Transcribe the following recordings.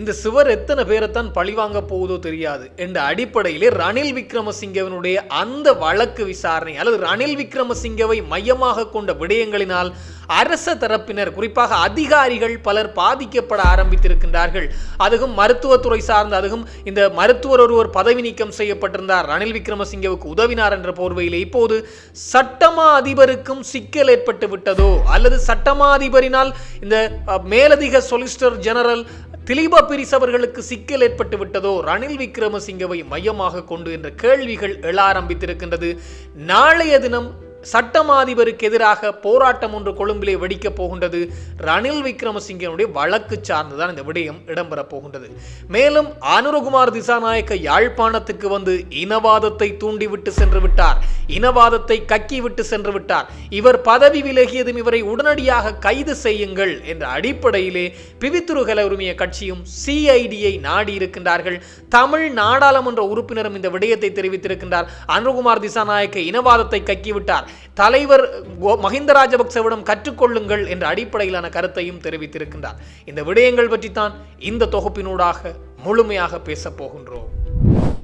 இந்த சுவர் எத்தனை பேரைத்தான் பழிவாங்க போகுதோ தெரியாது. என்ற அடிப்படையிலே ரணில் விக்ரமசிங்கவனுடைய அந்த வழக்கு விசாரணை அல்லது ரணில் விக்ரமசிங்கவை மையமாக கொண்ட விடயங்களினால் அரச தரப்பினர் குறிப்பாக அதிகாரிகள் பலர் பாதிக்கப்பட ஆரம்பித்திருக்கின்றார்கள். அதுவும் மருத்துவத்துறை சார்ந்த அதுவும் இந்த மருத்துவர் ஒருவர் பதவி நீக்கம் செய்யப்பட்டிருந்தார் ரணில் விக்ரமசிங்கவுக்கு உதவினார் என்ற போர்வையில். இப்போது சட்டமா அதிபருக்கும் சிக்கல் ஏற்பட்டு விட்டதோ அல்லது சட்டமா அதிபரினால் இந்த மேலதிக சொலிசிட்டர் ஜெனரல் திலீப பிரிஸ் அவர்களுக்கு சிக்கல் ஏற்பட்டு விட்டதோ? ரணில் விக்ரமசிங்கவை மையமாக கொண்டு என்ற கேள்விகள் எழ ஆரம்பித்திருக்கின்றது. நாளைய தினம் சட்டமாதிபருக்கு எதிராக போராட்டம் ஒன்று கொழும்பிலே வெடிக்கப் போகின்றது. ரணில் விக்ரமசிங்கனுடைய வழக்கு சார்ந்துதான் இந்த விடயம் இடம்பெறப் போகின்றது. மேலும் அனுரகுமார் திசாநாயக்க யாழ்ப்பாணத்துக்கு வந்து இனவாதத்தை தூண்டிவிட்டு சென்று விட்டார். இனவாதத்தை கக்கிவிட்டு சென்று விட்டார். இவர் பதவி விலகியதும் இவரை உடனடியாக கைது செய்யுங்கள் என்ற அடிப்படையிலே பிவித்துருகல உரிமைய கட்சியும் சிஐடியை நாடி இருக்கின்றார்கள் தமிழ் நாடாளுமன்ற உறுப்பினரும் இந்த விடயத்தை தெரிவித்திருக்கின்றார். அனுகுமார் திசாநாயக்க இனவாதத்தை கக்கிவிட்டார். தலைவர் கோ- மஹிந்த ராஜபக்சவிடம் கற்றுக்கொள்ளுங்கள் என்ற அடிப்படையிலான கருத்தையும் தெரிவித்திருக்கின்றார். இந்த விடயங்கள் பற்றித்தான் இந்த தொகுப்பினூடாக முழுமையாக பேசப் போகின்றோம்.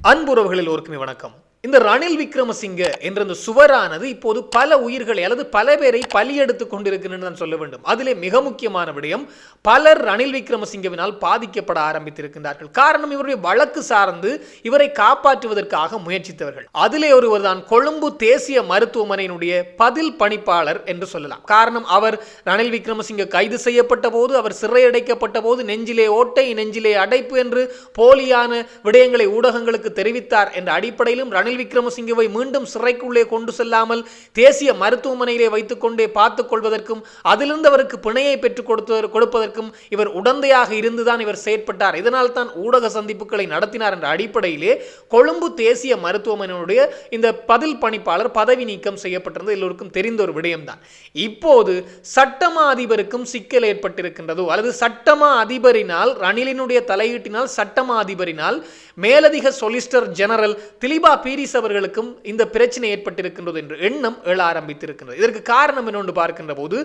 அன்புறவுகளில் ஒருக்குமே வணக்கம். இந்த ரணில் விக்ரமசிங்க என்ற இந்த சுவரானது இப்போது பல உயிர்களை அல்லது பல பேரை பலியெடுத்துக் கொண்டிருக்கிறது நான் சொல்ல வேண்டும். அதிலே மிக முக்கியமான விடயம் பலர் ரணில் விக்ரமசிங்கவினால் பாதிக்கப்பட ஆரம்பித்திருக்கின்றார்கள். காரணம் இவருடைய வழக்கு சார்ந்து இவரை காப்பாற்றுவதற்காக முயற்சித்தவர்கள். அதிலே ஒருவர் தான் கொழும்பு தேசிய மருத்துவமனையினுடைய பதில் பணிப்பாளர் என்று சொல்லலாம். காரணம் அவர் ரணில் விக்ரமசிங்க கைது செய்யப்பட்ட போது அவர் சிறையடைக்கப்பட்ட போது நெஞ்சிலே ஓட்டை நெஞ்சிலே அடைப்பு என்று போலியான விடயங்களை ஊடகங்களுக்கு தெரிவித்தார் என்ற அடிப்படையிலும் ரணில் ரணில் விக்ரமசிங்கவை மீண்டும் சிறைக்குள்ளே கொண்டு செல்லாமல் தேசிய மருத்துவமனையிலே வைத்துக்கொண்டே பார்த்துக் கொள்வதற்கும் அதிலிருந்து அவருக்கு பிணையை பெற்றுக் கொடுத்து கொடுப்பதற்கும் இவர் உடந்தையாக இருந்துதான் இவர் செயற்பட்டார். இதனால் தான் ஊடக சந்திப்புகளை நடத்தினார் என்ற அடிப்படையிலே கொழும்பு தேசிய மருத்துவமனையினுடைய இந்த பதில் பணிப்பாளர் பதவி நீக்கம் செய்யப்பட்டிருந்தது. எல்லோருக்கும் தெரிந்த ஒரு விடயம்தான். இப்போது சட்டமா அதிபருக்கும் சிக்கல் ஏற்பட்டிருக்கின்றதோ. அல்லது சட்டமா அதிபரினால் ரணிலினுடைய தலையீட்டினால் சட்டமா அதிபரினால் மேலதிக சொலிசிட்டர் ஜெனரல் திலிபா பீரி பீரிஸ் அவர்களுக்கும் இந்த பிரச்சனை ஏற்பட்டிருக்கின்றது என்று எண்ணம் எழ ஆரம்பித்திருக்கின்றது. இதற்கு காரணம் என்னொன்று பார்க்கின்ற போது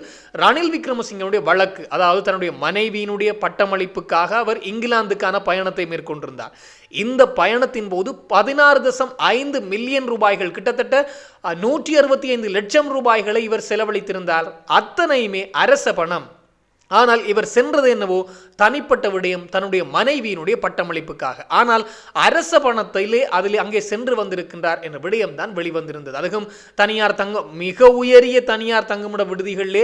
ரணில் விக்ரமசிங்கனுடைய வழக்கு அதாவது தன்னுடைய மனைவியினுடைய பட்டமளிப்புக்காக அவர் இங்கிலாந்துக்கான பயணத்தை மேற்கொண்டிருந்தார். இந்த பயணத்தின் போது பதினாறு தசம் ஐந்து மில்லியன் ரூபாய்கள் கிட்டத்தட்ட நூற்றி அறுபத்தி ஐந்து லட்சம் ரூபாய்களை இவர் செலவழித்திருந்தார். அத்தனையுமே அரச பணம். ஆனால் இவர் சென்றது என்னவோ தனிப்பட்ட விடயம் தன்னுடைய மனைவியினுடைய பட்டமளிப்புக்காக. ஆனால் அரச பணத்திலே அதில் அங்கே சென்று வந்திருக்கின்றார் என்ற விடயம் தான் வெளிவந்திருந்தது. அதுவும் தனியார் தங்கம் மிக உயரிய தனியார் தங்குமிட விடுதிகளிலே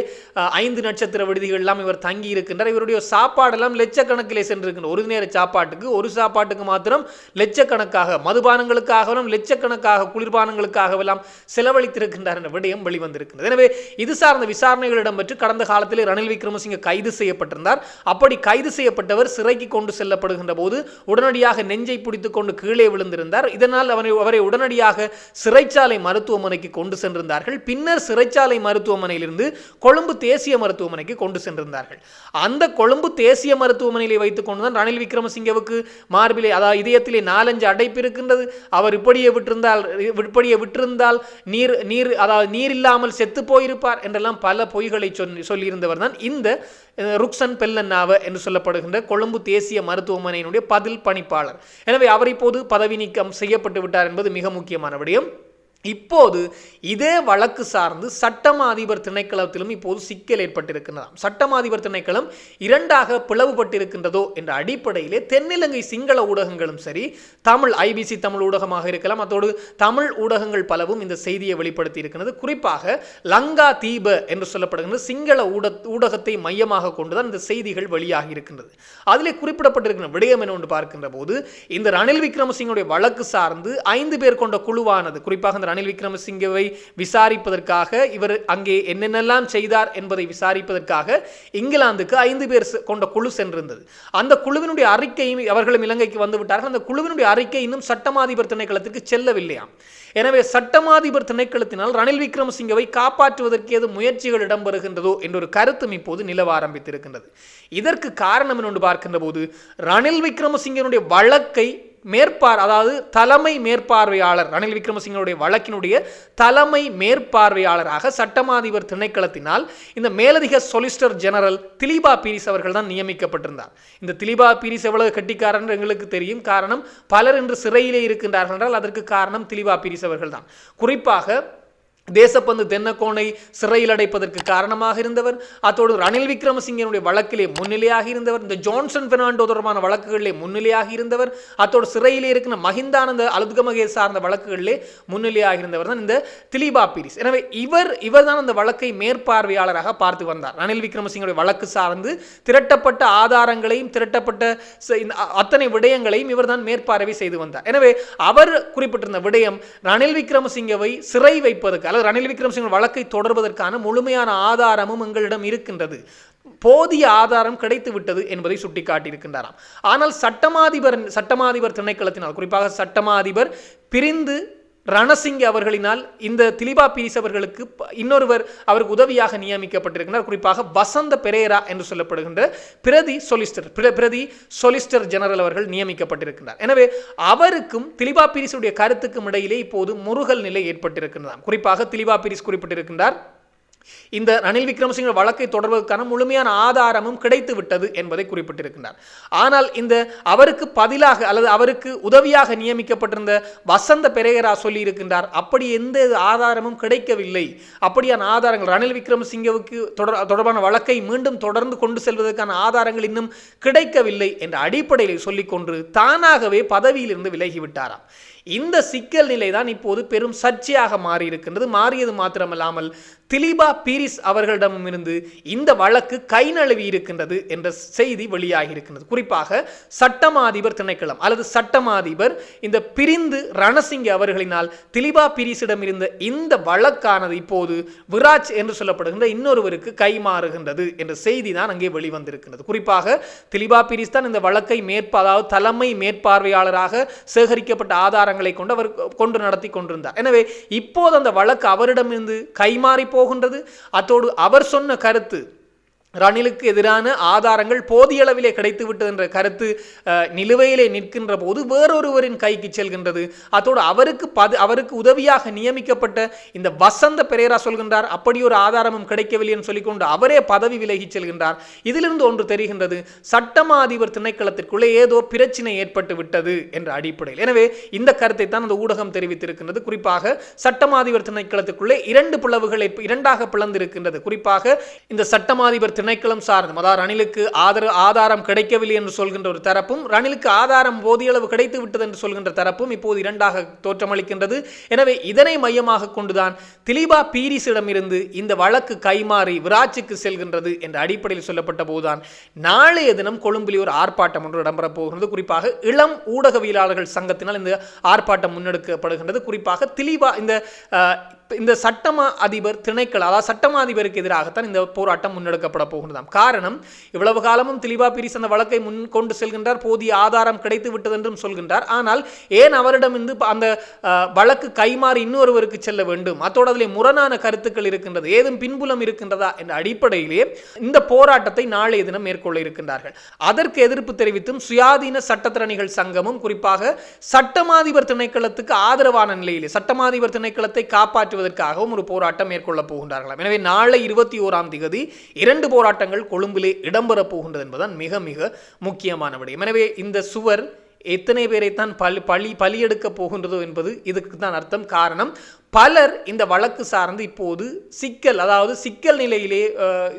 ஐந்து நட்சத்திர விடுதிகள்லாம் இவர் தங்கி இருக்கின்றார் இவருடைய சாப்பாடெல்லாம் லட்சக்கணக்கிலே சென்றிருக்கின்ற ஒரு நேர சாப்பாட்டுக்கு ஒரு சாப்பாட்டுக்கு மாத்திரம் லட்சக்கணக்காக மதுபானங்களுக்காகவும் லட்சக்கணக்காக குளிர்பானங்களுக்காகவெல்லாம் செலவழித்திருக்கின்றார் என்ற விடயம் வெளிவந்திருக்கின்றது. எனவே இது சார்ந்த விசாரணைகள் இடம்பெற்று கடந்த காலத்திலே ரணில் விக்ரமசிங்க கைது செய்யப்பட்டிருந்தார். அப்படி கைது செய்யப்பட்டவர் சிறைக்கு கொண்டு செல்லப்படுகின்ற போது உடனடியாக நெஞ்சை பிடித்து கொண்டு கீழே விழுந்திருந்தார். இதனால் அவரை அவரை உடனடியாக சிறைச்சாலை மருத்துவமனைக்கு கொண்டு சென்றிருந்தார்கள். பின்னர் சிறைச்சாலை மருத்துவமனையிலிருந்து கொழும்பு தேசிய மருத்துவமனைக்கு கொண்டு சென்றிருந்தார்கள். அந்த கொழும்பு தேசிய மருத்துவமனையிலே வைத்துக் கொண்டுதான் ரணில் விக்ரமசிங்கவுக்கு மார்பிலே அதாவது இதயத்திலே நாலஞ்சு அடைப்பு இருக்கின்றது. அவர் இப்படியே விட்டிருந்தால் இப்படியே விட்டிருந்தால் நீர் நீர் அதாவது நீர் இல்லாமல் செத்து போயிருப்பார் என்றெல்லாம் பல பொய்களை சொல்லி சொல்லியிருந்தவர் தான் இந்த ருக்சன் பெல்லன்னாவ என்று சொல்லப்படுகின்ற கொழும்பு தேசிய மருத்துவமனையினுடைய பதில் பணிப்பாளர். எனவே அவர் இப்போது பதவி நீக்கம் செய்யப்பட்டு விட்டார் என்பது மிக முக்கியமான விடயம். இப்போது இதே வழக்கு சார்ந்து சட்டமா அதிபர் திணைக்களத்திலும் இப்போது சிக்கல் ஏற்பட்டிருக்கின்றதாம். சட்டமா அதிபர் திணைக்களம் இரண்டாக பிளவுபட்டிருக்கின்றதோ என்ற அடிப்படையிலே தென்னிலங்கை சிங்கள ஊடகங்களும் சரி தமிழ் ஐபிசி தமிழ் ஊடகமாக இருக்கலாம். அதோடு தமிழ் ஊடகங்கள் பலவும் இந்த செய்தியை வெளிப்படுத்தி இருக்கிறது குறிப்பாக லங்கா தீப என்று சொல்லப்படுகின்ற சிங்கள ஊட ஊடகத்தை மையமாக கொண்டுதான் இந்த செய்திகள் வெளியாகி இருக்கின்றது அதிலே குறிப்பிடப்பட்டிருக்கிற விடயம் என்ன ஒன்று பார்க்கின்ற போது இந்த ரணில் விக்ரமசிங்கனுடைய வழக்கு சார்ந்து ஐந்து பேர் கொண்ட குழுவானது குறிப்பாக இந்த ரணில் விக்ரமசிங்கவை விசாரிப்பதற்காக இவர் அங்கே என்னென்னலாம் செய்தார் என்பதை விசாரிப்பதற்காக இங்கிலாந்துக்கு ஐந்து பேர் செ- கொண்ட குழு சென்றிருந்தது. அந்த குழுவினுடைய அறிக்கையும் அவர்களும் இலங்கைக்கு வந்துவிட்டார்கள் அந்த குழுவினுடைய அறிக்கை இன்னும் சட்டமாதிபர் திணைக்களத்திற்கு செல்லவில்லையாம். எனவே சட்டமாதிபர் திணைக்களத்தினால் ரணில் விக்ரமசிங்கவை காப்பாற்றுவதற்கு ஏது முயற்சிகள் இடம்பெறுகின்றதோ என்ற ஒரு கருத்தும் இப்போது நிலவ ஆரம்பித்திருக்கின்றது. இதற்கு காரணம் என்று பார்க்கின்ற போது ரணில் விக்ரமசிங்கனுடைய வழக்கை மேற்பார் அதாவது தலைமை மேற்பார்வையாளர் ரணில் விக்ரமசிங்கனுடைய வழக்கினுடைய தலைமை மேற்பார்வையாளராக சட்டமாதிபர் திணைக்களத்தினால் இந்த மேலதிக சொலிசிட்டர் ஜெனரல் திலீபா பீரிஸ் அவர்கள் தான் நியமிக்கப்பட்டிருந்தார். இந்த திலீபா பீரிஸ் எவ்வளவு கட்டிக்காரன் எங்களுக்கு தெரியும். காரணம் பலர் இன்று சிறையிலே இருக்கின்றார்கள் என்றால் அதற்கு காரணம் திலீபா பீரிஸ் அவர்கள் தான். குறிப்பாக தேசப்பந்து தென்னக்கோனை சிறையில் அடைப்பதற்கு காரணமாக இருந்தவர் அத்தோடு ரணில் விக்ரமசிங்கனுடைய வழக்கிலே முன்னிலையாக இருந்தவர் இந்த ஜான்சன் பெர்னாண்டோ தொடர்பான வழக்குகளிலே முன்னிலையாக இருந்தவர் அத்தோடு சிறையிலே இருக்கிற மஹிந்தானந்த அலுத்கமகே சார்ந்த வழக்குகளிலே முன்னிலையாக இருந்தவர் தான் இந்த திலீபா பீரிஸ். எனவே இவர் இவர் தான் அந்த வழக்கை மேற்பார்வையாளராக பார்த்து வந்தார். ரணில் விக்ரமசிங்கனுடைய வழக்கு சார்ந்து திரட்டப்பட்ட ஆதாரங்களையும் திரட்டப்பட்ட இந்த அத்தனை விடயங்களையும் இவர் தான் மேற்பார்வை செய்து வந்தார். எனவே அவர் குறிப்பிட்டிருந்த விடயம் ரணில் விக்ரமசிங்கவை சிறை வைப்பதற்கு அல்லது ரணில் விக்ரமசிங்க வழக்கை தொடர்வதற்கான முழுமையான ஆதாரமும் எங்களிடம் இருக்கின்றது. போதிய ஆதாரம் கிடைத்து விட்டது என்பதை சுட்டிக்காட்டியிருக்கின்றாராம். ஆனால் சட்டமாதிபர் சட்டமாதிபர் திணைக்களத்தினால் குறிப்பாக சட்டமாதிபர் பிரிந்து ரணசிங் அவர்களினால் இந்த திலிபா பீரிஸ் அவர்களுக்கு இன்னொருவர் அவருக்கு உதவியாக நியமிக்கப்பட்டிருக்கிறார். குறிப்பாக வசந்த பெரேரா என்று சொல்லப்படுகின்ற பிரதி சொலிஸ்டர் பிர- பிரதி சொலிஸ்டர் ஜெனரல் அவர்கள் நியமிக்கப்பட்டிருக்கிறார் எனவே அவருக்கும் திலிபா பீரிஸுடைய கருத்துக்கும் இடையிலே இப்போது முருகல் நிலை ஏற்பட்டிருக்கின்றதாம். குறிப்பாக திலிபா பீரிஸ் குறிப்பிட்டிருக்கின்றார் இந்த ரணில் விக்ரமசிங்க வழக்கை தொடர்வதற்கான முழுமையான ஆதாரமும் கிடைத்து விட்டது என்பதை குறிப்பிட்டிருக்கின்றார். ஆனால் இந்த அவருக்கு பதிலாக அல்லது அவருக்கு உதவியாக நியமிக்கப்பட்டிருந்த வசந்த பெரேரா சொல்லி இருக்கின்றார் அப்படி எந்த ஆதாரமும் கிடைக்கவில்லை. அப்படியான ஆதாரங்கள் ரணில் விக்ரமசிங்கவுக்கு தொடர் தொடர்பான வழக்கை மீண்டும் தொடர்ந்து கொண்டு செல்வதற்கான ஆதாரங்கள் இன்னும் கிடைக்கவில்லை என்ற அடிப்படையில் சொல்லிக்கொண்டு தானாகவே பதவியிலிருந்து விலகிவிட்டாராம். இந்த சிக்கல் நிலைதான் இப்போது பெரும் சர்ச்சையாக மாறியிருக்கின்றது. மாறியது மாத்திரமல்லாமல் திலீபா பீரிஸ் அவர்களிடமிருந்து இந்த வழக்கு கை நழுவி இருக்கின்றது என்ற செய்தி வெளியாகி இருக்கின்றது. குறிப்பாக சட்டமாதிபர் திணைக்களம் அல்லது சட்டமாதிபர் இந்த பிரிந்து ரணசிங்க அவர்களினால் திலீபா பீரிஸிடம் இருந்த இந்த வழக்கானது இப்போது விராஜ் என்று சொல்லப்படுகின்ற இன்னொருவருக்கு கைமாறுகின்றது என்ற செய்தி தான் அங்கே வெளிவந்திருக்கின்றது. குறிப்பாக திலீபா பீரிஸ் தான் இந்த வழக்கை மேற்ப அதாவது தலைமை மேற்பார்வையாளராக சேகரிக்கப்பட்ட ஆதாரங்களை கொண்டு அவர் கொண்டு நடத்தி கொண்டிருந்தார். எனவே இப்போது அந்த வழக்கு அவரிடமிருந்து கைமாறி போகின்றது. அத்தோடு அவர் சொன்ன கருத்து ரணிலுக்கு எதிரான ஆதாரங்கள் போதிய அளவிலே கிடைத்துவிட்டது என்ற கருத்து நிலுவையிலே நிற்கின்ற போது வேறொருவரின் கைக்கு செல்கின்றது. அதோடு அவருக்கு பது அவருக்கு உதவியாக நியமிக்கப்பட்ட இந்த வசந்த பெரேரா சொல்கின்றார் அப்படி ஒரு ஆதாரமும் கிடைக்கவில்லை என்று சொல்லிக்கொண்டு அவரே பதவி விலகிச் செல்கின்றார். இதிலிருந்து ஒன்று தெரிகின்றது சட்டமா அதிபர் திணைக்களத்திற்குள்ளே ஏதோ பிரச்சனை ஏற்பட்டு விட்டது என்ற அடிப்படையில். எனவே இந்த கருத்தை தான் அந்த ஊடகம் தெரிவித்திருக்கின்றது. குறிப்பாக சட்டமாதிபர் திணைக்களத்துக்குள்ளே இரண்டு பிளவுகள் இரண்டாக பிளந்திருக்கின்றது. குறிப்பாக இந்த சட்டமாதிபர் திணைக்களம் சார்ந்தும் அதாவது ரணிலுக்கு ஆதர ஆதாரம் கிடைக்கவில்லை என்று சொல்கின்ற ஒரு தரப்பும் ரணிலுக்கு ஆதாரம் போதிய அளவு கிடைத்து விட்டது என்று சொல்கின்ற தரப்பும் இப்போது இரண்டாக தோற்றமளிக்கின்றது. எனவே இதனை மையமாக கொண்டுதான் திலீபா பீரிஸிடமிருந்து இந்த வழக்கு கைமாறி விராட்சிக்கு செல்கின்றது என்ற அடிப்படையில் சொல்லப்பட்ட போதுதான் நாளைய தினம் கொழும்பில் ஒரு ஆர்ப்பாட்டம் ஒன்று இடம்பெறப் போகிறது குறிப்பாக இளம் ஊடகவியலாளர்கள் சங்கத்தினால் இந்த ஆர்ப்பாட்டம் முன்னெடுக்கப்படுகின்றது. குறிப்பாக திலீபா இந்த இந்த சட்டமா அதிபர் திணைக்கள அதாவது சட்டமா அதிபருக்கு எதிராகத்தான் இந்த போராட்டம் முன்னெடுக்கப்பட போகின்றதாம். காரணம் இவ்வளவு காலமும் திலிபா பீரிஸ் அந்த வழக்கை முன் கொண்டு செல்கின்றார் போதிய ஆதாரம் கிடைத்து விட்டது என்றும் சொல்கின்றார். ஆனால் ஏன் அவரிடம் இருந்து அந்த வழக்கு கைமாறி இன்னொருவருக்கு செல்ல வேண்டும்? அத்தோடு அதிலே முரணான கருத்துக்கள் இருக்கின்றது. ஏதும் பின்புலம் இருக்கின்றதா என்ற அடிப்படையிலே இந்த போராட்டத்தை நாளைய தினம் மேற்கொள்ள இருக்கின்றார்கள். அதற்கு எதிர்ப்பு தெரிவித்தும் சுயாதீன சட்டத்திறனிகள் சங்கமும் குறிப்பாக சட்டமாதிபர் திணைக்களத்துக்கு ஆதரவான நிலையிலே சட்டமாதிபர் திணைக்களத்தை காப்பாற்றுவதற்காகவும் ஒரு போராட்டம் மேற்கொள்ள போகின்றார்களாம். எனவே நாளை இருபத்தி ஓராம் திகதி இரண்டு போராட்டங்கள் கொழும்பிலே இடம்பெறப் போகின்றது என்பதுதான் மிக மிக முக்கியமான விடயம். எனவே இந்த சுவர் எத்தனை பேரைத்தான் பலி பழி பலியெடுக்கப் போகின்றதோ என்பது இதுக்கு தான் அர்த்தம். காரணம் பலர் இந்த வழக்கு சார்ந்து இப்போது சிக்கல் அதாவது சிக்கல் நிலையிலே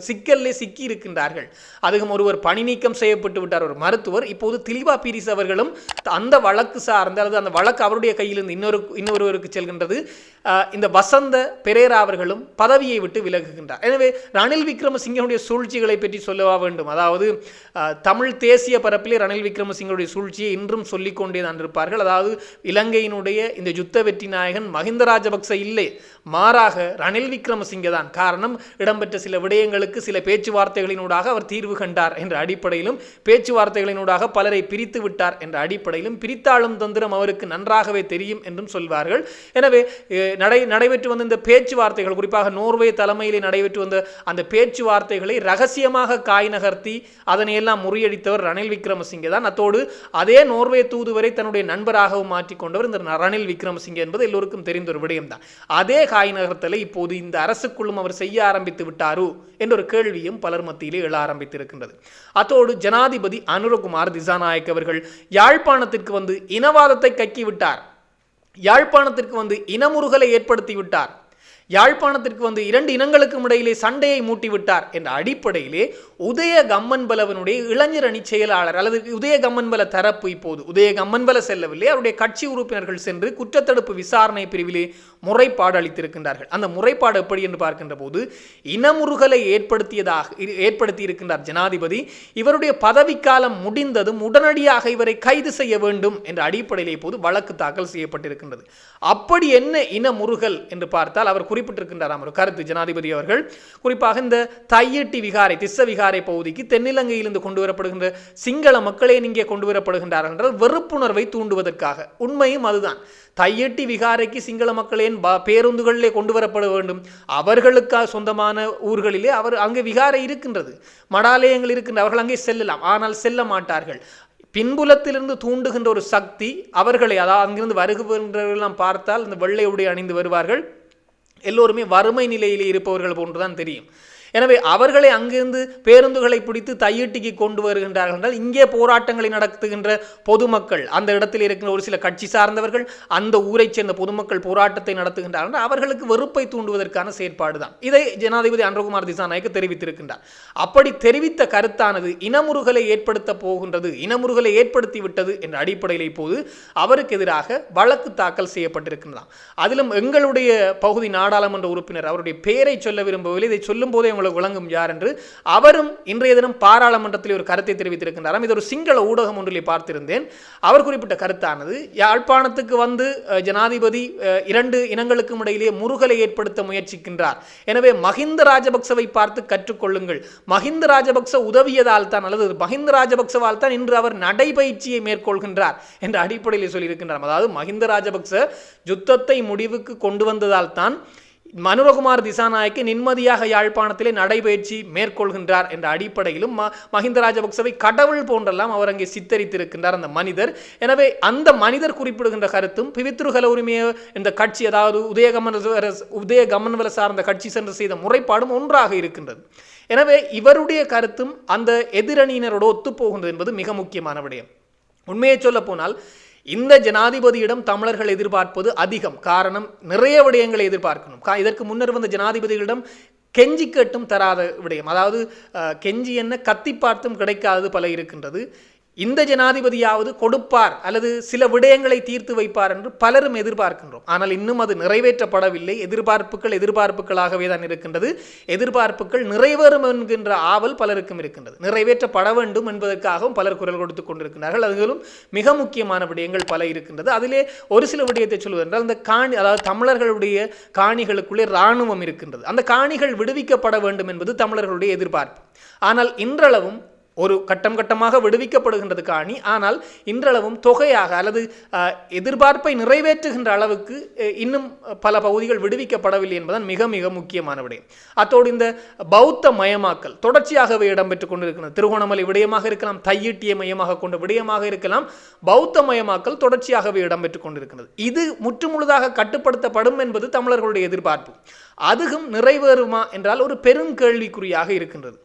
சிக்கலிலே சிக்கல்லே சிக்கி இருக்கின்றார்கள். அதுவும் ஒருவர் பணி நீக்கம் செய்யப்பட்டு விட்டார் ஒரு மருத்துவர். இப்போது திலிபா பீரிஸ் அவர்களும் அந்த வழக்கு சார்ந்து அல்லது அந்த வழக்கு அவருடைய கையிலிருந்து இன்னொரு இன்னொருவருக்கு செல்கின்றது. இந்த வசந்த பெரேரா அவர்களும் பதவியை விட்டு விலகுகின்றார். எனவே ரணில் விக்ரமசிங்கனுடைய சூழ்ச்சிகளை பற்றி சொல்லவா வேண்டும்? அதாவது தமிழ் தேசிய பரப்பிலே ரணில் விக்ரமசிங்கனுடைய சூழ்ச்சியை இன்றும் சொல்லிக்கொண்டே தான் இருப்பார்கள். அதாவது இலங்கையினுடைய இந்த யுத்த வெற்றி நாயகன் மஹிந்த ராஜபக்ச ராஜபக்ச இல்லை. மாறாக ரணில் விக்ரமசிங்கே தான் காரணம் இடம்பெற்ற சில விடயங்களுக்கு சில பேச்சுவார்த்தைகளினூடாக அவர் தீர்வு கண்டார் என்ற அடிப்படையிலும் பேச்சுவார்த்தைகளினூடாக பலரை பிரித்து விட்டார் என்ற அடிப்படையிலும் பிரித்தாளும் தந்திரம் அவருக்கு நன்றாகவே தெரியும் என்றும் சொல்வார்கள். எனவே நடை நடைபெற்று வந்த இந்த பேச்சுவார்த்தைகள் குறிப்பாக நோர்வே தலைமையிலே நடைபெற்று வந்த அந்த பேச்சுவார்த்தைகளை ரகசியமாக காய் நகர்த்தி அதனை எல்லாம் முறியடித்தவர் ரணில் விக்ரமசிங்கே தான் அத்தோடு அதே நோர்வே தூதுவரை தன்னுடைய நண்பராகவும் மாற்றிக்கொண்டவர் இந்த ரணில் விக்ரமசிங்கே என்பது எல்லோருக்கும் தெரிந்த ஒரு விடயம்தான். அதே காய் நகரத்தில் இப்போது இந்த அரசுக்குள்ளும் அவர் செய்ய ஆரம்பித்து விட்டாரோ என்ற ஒரு கேள்வியும் பலர் மத்தியிலே எழ ஆரம்பித்திருக்கின்றது. அத்தோடு ஜனாதிபதி அனுரகுமார் திசாநாயக் அவர்கள் யாழ்ப்பாணத்திற்கு வந்து இனவாதத்தை கக்கி விட்டார் யாழ்ப்பாணத்திற்கு வந்து இனமுறுகலை ஏற்படுத்தி விட்டார். யாழ்ப்பாணத்திற்கு வந்து இரண்டு இனங்களுக்கும் இடையிலே சண்டையை மூட்டிவிட்டார் என்ற அடிப்படையிலே உதய கம்மன்பலவனுடைய இளைஞர் அணி செயலாளர் அல்லது உதய கம்மன்பல தரப்பு இப்போது உதய கம்மன்பல செல்லவில்லை. அவருடைய கட்சி உறுப்பினர்கள் சென்று குற்றத்தடுப்பு விசாரணை பிரிவிலே முறைப்பாடு அளித்திருக்கின்றார்கள். அந்த முறைப்பாடு எப்படி என்று பார்க்கின்ற போது இனமுறுகலை ஏற்படுத்தியதாக ஏற்படுத்தி இருக்கின்றார் ஜனாதிபதி. இவருடைய பதவிக்காலம் முடிந்ததும் உடனடியாக இவரை கைது செய்ய வேண்டும் என்ற அடிப்படையிலே இப்போது வழக்கு தாக்கல் செய்யப்பட்டிருக்கின்றது. அப்படி என்ன இன முருகல் என்று பார்த்தால் அவர் குறிப்பிட்டிருக்கின்றாராம் ஒரு கருத்து ஜனாதிபதி அவர்கள் குறிப்பாக இந்த தையட்டி விகாரை திஸ்ஸ விகாரை பகுதிக்கு தென்னிலங்கையிலிருந்து கொண்டு வரப்படுகின்ற சிங்கள மக்களே இங்கே கொண்டு வரப்படுகின்றார்கள் என்றால் வெறுப்புணர்வை தூண்டுவதற்காக. உண்மையும் அதுதான். தையட்டி விகாரைக்கு சிங்கள மக்களேன் ப- பேருந்துகளிலே கொண்டு வரப்பட வேண்டும். அவர்களுக்காக சொந்தமான ஊர்களிலே அவர் அங்கே விகாரை இருக்கின்றது. மடாலயங்கள் இருக்கின்ற அவர்கள் அங்கே செல்லலாம். ஆனால் செல்ல மாட்டார்கள். பின்புலத்திலிருந்து தூண்டுகின்ற ஒரு சக்தி அவர்களை அதாவது அங்கிருந்து வருகின்றவர்களெல்லாம் பார்த்தால் இந்த வெள்ளை உடை அணிந்து வருவார்கள். எல்லோருமே வறுமை நிலையில் இருப்பவர்கள் போன்றுதான் தெரியும். எனவே அவர்களை அங்கிருந்து பேருந்துகளை பிடித்து தையீட்டிக்கு கொண்டு வருகின்றார்கள் என்றால் இங்கே போராட்டங்களை நடத்துகின்ற பொதுமக்கள் அந்த இடத்தில் இருக்கிற ஒரு சில கட்சி சார்ந்தவர்கள் அந்த ஊரைச் சேர்ந்த பொதுமக்கள் போராட்டத்தை நடத்துகின்றார்கள் அவர்களுக்கு வெறுப்பை தூண்டுவதற்கான செயற்பாடு தான் இதை ஜனாதிபதி அன்றகுமார் திசாநாயக்கு தெரிவித்திருக்கின்றார். அப்படி தெரிவித்த கருத்தானது இனமுறுகலை ஏற்படுத்த போகின்றது இனமுறுகலை ஏற்படுத்தி விட்டது என்ற அடிப்படையில் இப்போது அவருக்கு எதிராக வழக்கு தாக்கல் செய்யப்பட்டிருக்கின்றதாம். அதிலும் எங்களுடைய பகுதி நாடாளுமன்ற உறுப்பினர் அவருடைய பெயரை சொல்ல விரும்பவில்லை. இதை சொல்லும் போதே விளங்கும் யார் என்று அவரும் இன்றைய தினம் பாராளுமன்றத்தில் ஒரு கருத்தை தெரிவித்திருக்கின்றாராம். இது ஒரு சிங்கள ஊடகம் ஒன்றிலே பார்த்திருந்தேன். அவர் குறிப்பிட்ட கருத்தானது யாழ்ப்பாணத்துக்கு வந்து ஜனாதிபதி இரண்டு இனங்களுக்கும் இடையிலே முருகலை ஏற்படுத்த முயற்சிக்கின்றார். எனவே மஹிந்த ராஜபக்சவை பார்த்து கற்றுக்கொள்ளுங்கள். மஹிந்த ராஜபக்ச உதவியதால் தான் அல்லது மஹிந்த ராஜபக்சவால் தான் இன்று அவர் நடைபயிற்சியை மேற்கொள்கின்றார் என்ற அடிப்படையில் சொல்லியிருக்கின்றார். அதாவது மஹிந்த ராஜபக்ச யுத்தத்தை முடிவுக்கு கொண்டு வந்ததால் தான் மனுரகுமார் திசாநாயக்கு நிம்மதியாக யாழ்ப்பாணத்திலே நடைபயிற்சி மேற்கொள்கின்றார் என்ற அடிப்படையிலும் ம மஹிந்த ராஜபக்சவை கடவுள் போன்றெல்லாம் அவர் அங்கே சித்தரித்திருக்கின்றார் அந்த மனிதர். எனவே அந்த மனிதர் குறிப்பிடுகின்ற கருத்தும் பிவித்ருகல உரிமைய இந்த கட்சி அதாவது உதயகமன் உதயகமன்வல சார்ந்த கட்சி சென்று செய்த முறைப்பாடும் ஒன்றாக இருக்கின்றது. எனவே இவருடைய கருத்தும் அந்த எதிரணியினரோடு ஒத்துப்போகின்றது என்பது மிக முக்கியமான விடயம். உண்மையை சொல்ல போனால் இந்த ஜனாதிபதியிடம் தமிழர்கள் எதிர்பார்ப்பது அதிகம். காரணம் நிறைய விடயங்களை எதிர்பார்க்கணும். இதற்கு முன்னர் வந்த ஜனாதிபதிகளிடம் கெஞ்சி கேட்டும் தராத விடயம். அதாவது கெஞ்சி என்ன கத்தி பார்த்தும் கிடைக்காதது பல இருக்கின்றது. இந்த ஜனாதிபதியாவது கொடுப்பார் அல்லது சில விடயங்களை தீர்த்து வைப்பார் என்று பலரும் எதிர்பார்க்கின்றோம். ஆனால் இன்னும் அது நிறைவேற்றப்படவில்லை. எதிர்பார்ப்புகள் எதிர்பார்ப்புகளாகவே தான் இருக்கின்றது. எதிர்பார்ப்புகள் நிறைவேறும் என்கின்ற ஆவல் பலருக்கும் இருக்கின்றது. நிறைவேற்றப்பட வேண்டும் என்பதற்காகவும் பலர் குரல் கொடுத்து கொண்டிருக்கிறார்கள் அதுகளும் மிக முக்கியமான விடயங்கள் பல இருக்கின்றது. அதிலே ஒரு சில விடயத்தை சொல்வதென்றால் அந்த காணி அதாவது தமிழர்களுடைய காணிகளுக்குள்ளே இராணுவம் இருக்கின்றது. அந்த காணிகள் விடுவிக்கப்பட வேண்டும் என்பது தமிழர்களுடைய எதிர்பார்ப்பு. ஆனால் இன்றளவும் ஒரு கட்டம் கட்டமாக விடுவிக்கப்படுகின்றது காணி ஆனால் இன்றளவும் தொகையாக அல்லது எதிர்பார்ப்பை நிறைவேற்றுகின்ற அளவுக்கு இன்னும் பல பகுதிகள் விடுவிக்கப்படவில்லை என்பதன் மிக மிக முக்கியமான விடயம். அத்தோடு இந்த பௌத்த மயமாக்கல் தொடர்ச்சியாகவே இடம்பெற்றுக் கொண்டிருக்கிறது. திருகோணமலை விடயமாக இருக்கலாம் தையிட்டிய மையமாக கொண்ட விடயமாக இருக்கலாம் பௌத்த மயமாக்கல் தொடர்ச்சியாகவே இடம்பெற்றுக் கொண்டிருக்கிறது. இது முற்றுமுழுதாக கட்டுப்படுத்தப்படும் என்பது தமிழர்களுடைய எதிர்பார்ப்பு. அதுவும் நிறைவேறுமா என்றால் ஒரு பெரும் கேள்விக்குறியாக இருக்கின்றது.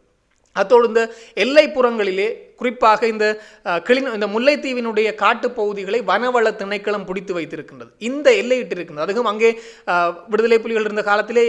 அத்தோடு இந்த எல்லைப்புறங்களிலே குறிப்பாக இந்த அஹ், கிளி இந்த முல்லைத்தீவினுடைய காட்டுப் பகுதிகளை வனவள திணைக்களம் பிடித்து வைத்திருக்கின்றது. இந்த எல்லையிட்டு இருக்கின்றது அதுவும் அங்கே விடுதலை புலிகள் இருந்த காலத்திலே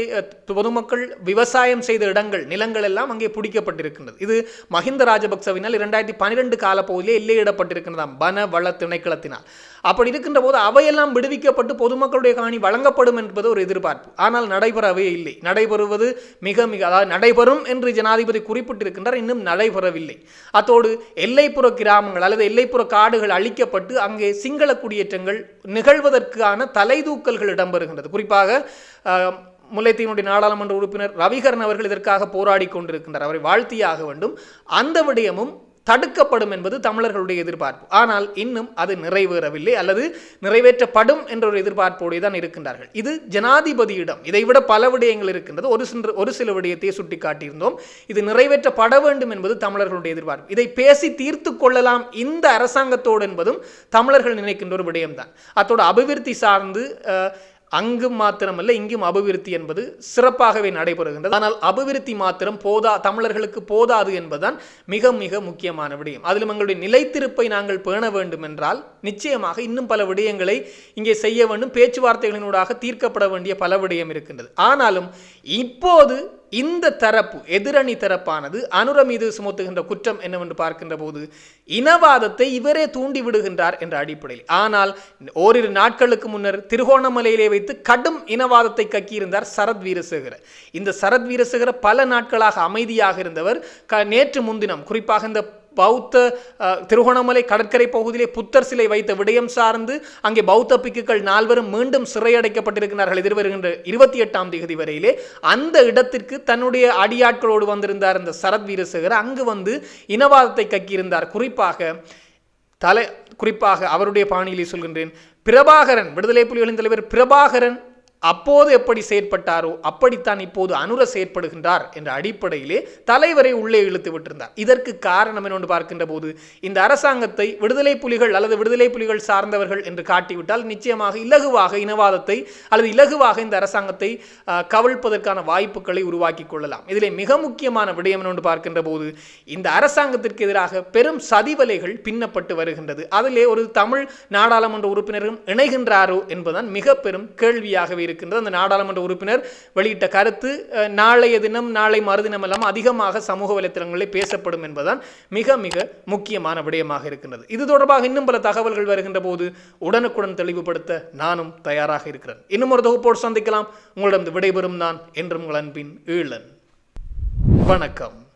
பொதுமக்கள் விவசாயம் செய்த இடங்கள் நிலங்கள் எல்லாம் அங்கே பிடிக்கப்பட்டிருக்கின்றது. இது மஹிந்த ராஜபக்சவினால் இரண்டாயிரத்தி பன்னிரெண்டு காலப்பகுதியிலே எல்லையிடப்பட்டிருக்கின்றதாம் வனவள திணைக்களத்தினால். அப்படி இருக்கின்ற போது அவையெல்லாம் விடுவிக்கப்பட்டு பொதுமக்களுடைய காணி வழங்கப்படும் என்பது ஒரு எதிர்பார்ப்பு. ஆனால் நடைபெறவே இல்லை. நடைபெறுவது மிக மிக அதாவது நடைபெறும் என்று ஜனாதிபதி குறிப்பிட்டிருக்கின்றார். இன்னும் நடைபெறவில்லை. அத்தோடு எல்லைப்புற கிராமங்கள் அல்லது எல்லைப்புற காடுகள் அழிக்கப்பட்டு அங்கே சிங்கள குடியேற்றங்கள் நிகழ்வதற்கான தலைதூக்கல்கள் இடம்பெறுகின்றது. குறிப்பாக முல்லைத்தீனுடைய நாடாளுமன்ற உறுப்பினர் ரவிகரன் அவர்கள் இதற்காக போராடி கொண்டிருக்கின்றார். அவரை வாழ்த்தியாக வேண்டும். அந்த விடயமும் தடுக்கப்படும் என்பது தமிழர்களுடைய எதிர்பார்ப்பு. ஆனால் இன்னும் அது நிறைவேறவில்லை அல்லது நிறைவேற்றப்படும் என்ற ஒரு எதிர்பார்ப்போடு தான் இருக்கின்றார்கள். இது ஜனாதிபதியிடம் இதைவிட பல விடயங்கள் இருக்கின்றது. ஒரு சின்ற ஒரு சில விடயத்தை சுட்டிக்காட்டியிருந்தோம். இது நிறைவேற்றப்பட வேண்டும் என்பது தமிழர்களுடைய எதிர்பார்ப்பு. இதை பேசி தீர்த்து கொள்ளலாம் இந்த அரசாங்கத்தோடு என்பதும் தமிழர்கள் நினைக்கின்ற ஒரு விடயம்தான். அத்தோடு அபிவிருத்தி சார்ந்து அங்கும் மாத்திரமல்ல இங்கும் அபிவிருத்தி என்பது சிறப்பாகவே நடைபெறுகின்றது. ஆனால் அபிவிருத்தி மாத்திரம் போதா தமிழர்களுக்கு போதாது என்பதுதான் மிக மிக முக்கியமான விடயம். அதிலும் எங்களுடைய நிலைத்திருப்பை நாங்கள் பேண வேண்டும் என்றால் நிச்சயமாக இன்னும் பல விடயங்களை இங்கே செய்ய வேண்டும். பேச்சுவார்த்தைகளினூடாக தீர்க்கப்பட வேண்டிய பல விடயம் இருக்கின்றது. ஆனாலும் இப்போது இந்த தரப்பு எதிரணி தரப்பானது அனுர மீது சுமத்துகின்ற குற்றம் என்னவென்று பார்க்கின்ற போது இனவாதத்தை இவரே தூண்டி விடுகின்றார் என்ற அடிப்படையில். ஆனால் ஓரிரு நாட்களுக்கு முன்னர் திருகோணமலையிலே வைத்து கடும் இனவாதத்தை கக்கியிருந்தார் சரத் வீரசேகர. இந்த சரத் வீரசேகர பல நாட்களாக அமைதியாக இருந்தவர். க நேற்று முன்தினம் குறிப்பாக இந்த பௌத்த திருகோணமலை கடற்கரை பகுதியிலே புத்தர் சிலை வைத்த விடயம் சார்ந்து அங்கே பௌத்த பிக்குகள் நால்வரும் மீண்டும் சிறையடைக்கப்பட்டிருக்கிறார்கள். எதிர்வருகின்ற இருபத்தி எட்டாம் தேதி வரையிலே அந்த இடத்திற்கு தன்னுடைய அடியாட்களோடு வந்திருந்தார் இந்த சரத் வீரசேகர். அங்கு வந்து இனவாதத்தை கக்கியிருந்தார். குறிப்பாக தலை குறிப்பாக அவருடைய பாணியிலே சொல்கின்றேன். பிரபாகரன் விடுதலை புலிகளின் தலைவர் பிரபாகரன் அப்போது எப்படி செயற்பட்டாரோ அப்படித்தான் இப்போது அனுர செயற்படுகின்றார் என்ற அடிப்படையிலே தலைவரை உள்ளே இழுத்து விட்டிருந்தார். இதற்கு காரணம் என்னொன்று பார்க்கின்ற போது இந்த அரசாங்கத்தை விடுதலை புலிகள் அல்லது விடுதலை புலிகள் சார்ந்தவர்கள் என்று காட்டிவிட்டால் நிச்சயமாக இலகுவாக இனவாதத்தை அல்லது இலகுவாக இந்த அரசாங்கத்தை கவிழ்ப்பதற்கான வாய்ப்புகளை உருவாக்கி கொள்ளலாம். இதிலே மிக முக்கியமான விடயம் என்னொன்று பார்க்கின்ற போது இந்த அரசாங்கத்திற்கு எதிராக பெரும் சதிவலைகள் பின்னப்பட்டு வருகின்றது. அதிலே ஒரு தமிழ் நாடாளுமன்ற உறுப்பினரும் இணைகின்றாரோ என்பதுதான் மிக பெரும் கேள்வியாகவே இருக்கின்றது அந்த நாடாளுமன்ற உறுப்பினர் வெளியிட்ட கருத்து நாளைய தினம் நாளை மறுதினம் எல்லாம் அதிகமாக சமூக வலைத்தளங்களில் பேசப்படும் என்பதுதான் மிக மிக முக்கியமான விடயமாக இருக்கின்றது. இது தொடர்பாக இன்னும் பல தகவல்கள் வருகின்ற போது உடனுக்குடன் தெளிவுபடுத்த நானும் தயாராக இருக்கிறேன். இன்னும் ஒரு தொகுப்போடு சந்திக்கலாம். உங்களிடம் விடைபெறும் நான் என்றும் உங்கள் அன்பின் ஈழன். வணக்கம்.